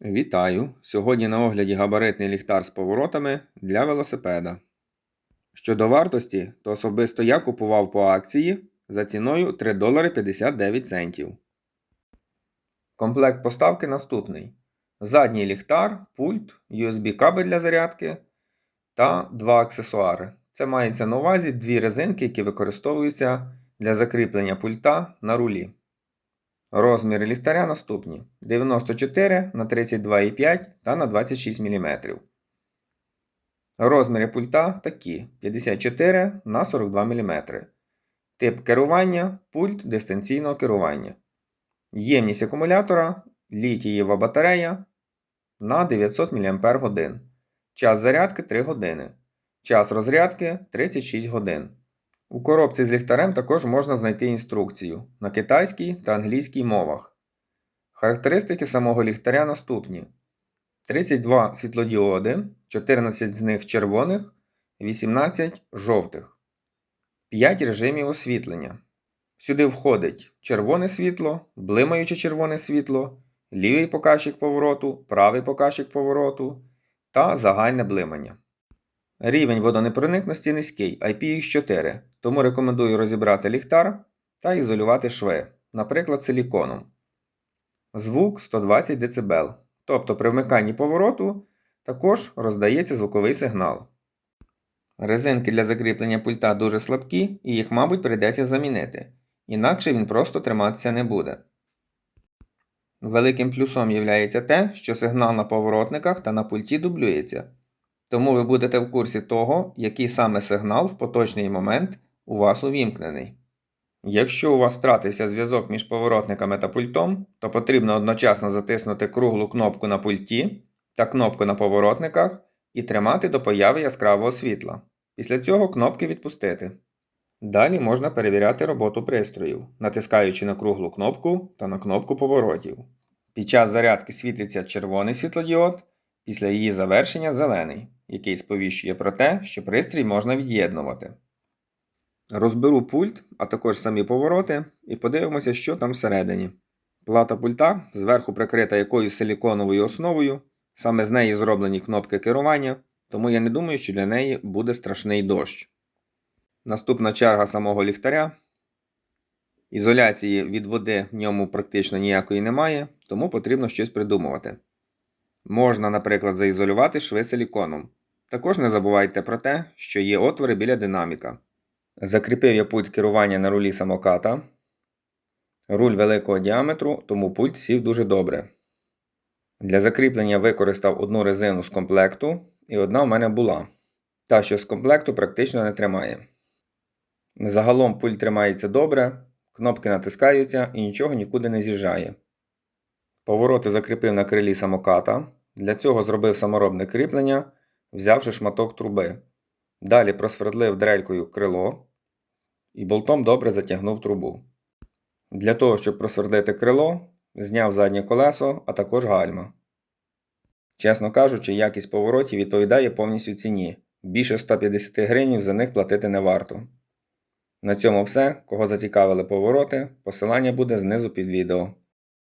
Вітаю! Сьогодні на огляді габаритний ліхтар з поворотами для велосипеда. Щодо вартості, то особисто я купував по акції за ціною 3 долари 59 центів. Комплект поставки наступний: задній ліхтар, пульт, USB-кабель для зарядки та два аксесуари. Це мається на увазі дві резинки, які використовуються для закріплення пульта на рулі. Розміри ліхтаря наступні: 94 на 32,5 та на 26 мм. Розміри пульта такі: 54 на 42 мм. Тип керування пульт дистанційного керування. Ємність акумулятора літієва батарея на 900 мАч. Час зарядки 3 години. Час розрядки 36 годин. У коробці з ліхтарем також можна знайти інструкцію на китайській та англійській мовах. Характеристики самого ліхтаря наступні: 32 світлодіоди, 14 з них червоних, 18 жовтих, 5 режимів освітлення. Сюди входить червоне світло, блимаюче червоне світло, лівий показчик повороту, правий показчик повороту та загальне блимання. Рівень водонепроникності низький IPX4, тому рекомендую розібрати ліхтар та ізолювати шви, наприклад, силіконом. Звук 120 дБ, тобто при вмиканні повороту також роздається звуковий сигнал. Резинки для закріплення пульта дуже слабкі і їх, мабуть, прийдеться замінити, інакше він просто триматися не буде. Великим плюсом є те, що сигнал на поворотниках та на пульті дублюється. Тому ви будете в курсі того, який саме сигнал в поточний момент у вас увімкнений. Якщо у вас втратився зв'язок між поворотниками та пультом, то потрібно одночасно затиснути круглу кнопку на пульті та кнопку на поворотниках і тримати до появи яскравого світла. Після цього кнопки відпустити. Далі можна перевіряти роботу пристроїв, натискаючи на круглу кнопку та на кнопку поворотів. Під час зарядки світиться червоний світлодіод, після її завершення зелений який сповіщує про те, що пристрій можна від'єднувати. Розберу пульт, а також самі повороти, і подивимося, що там всередині. Плата пульта зверху прикрита якоюсь силіконовою основою, саме з неї зроблені кнопки керування, тому я не думаю, що для неї буде страшний дощ. Наступна черга самого ліхтаря. Ізоляції від води в ньому практично ніякої немає, тому потрібно щось придумувати. Можна, наприклад, заізолювати шви силіконом. Також не забувайте про те, що є отвори біля динаміка. Закріпив я пульт керування на рулі самоката. Руль великого діаметру, тому пульт сів дуже добре. Для закріплення використав одну резину з комплекту, і одна в мене була. Та, що з комплекту практично не тримає. Загалом пульт тримається добре, кнопки натискаються і нічого нікуди не з'їжджає. Повороти закріпив на крилі самоката. Для цього зробив саморобне кріплення, взявши шматок труби. Далі просвердлив дрелькою крило і болтом добре затягнув трубу. Для того, щоб просвердити крило, зняв заднє колесо, а також гальма. Чесно кажучи, якість поворотів відповідає повністю ціні. Більше 150 гривень за них платити не варто. На цьому все. Кого зацікавили повороти, посилання буде знизу під відео.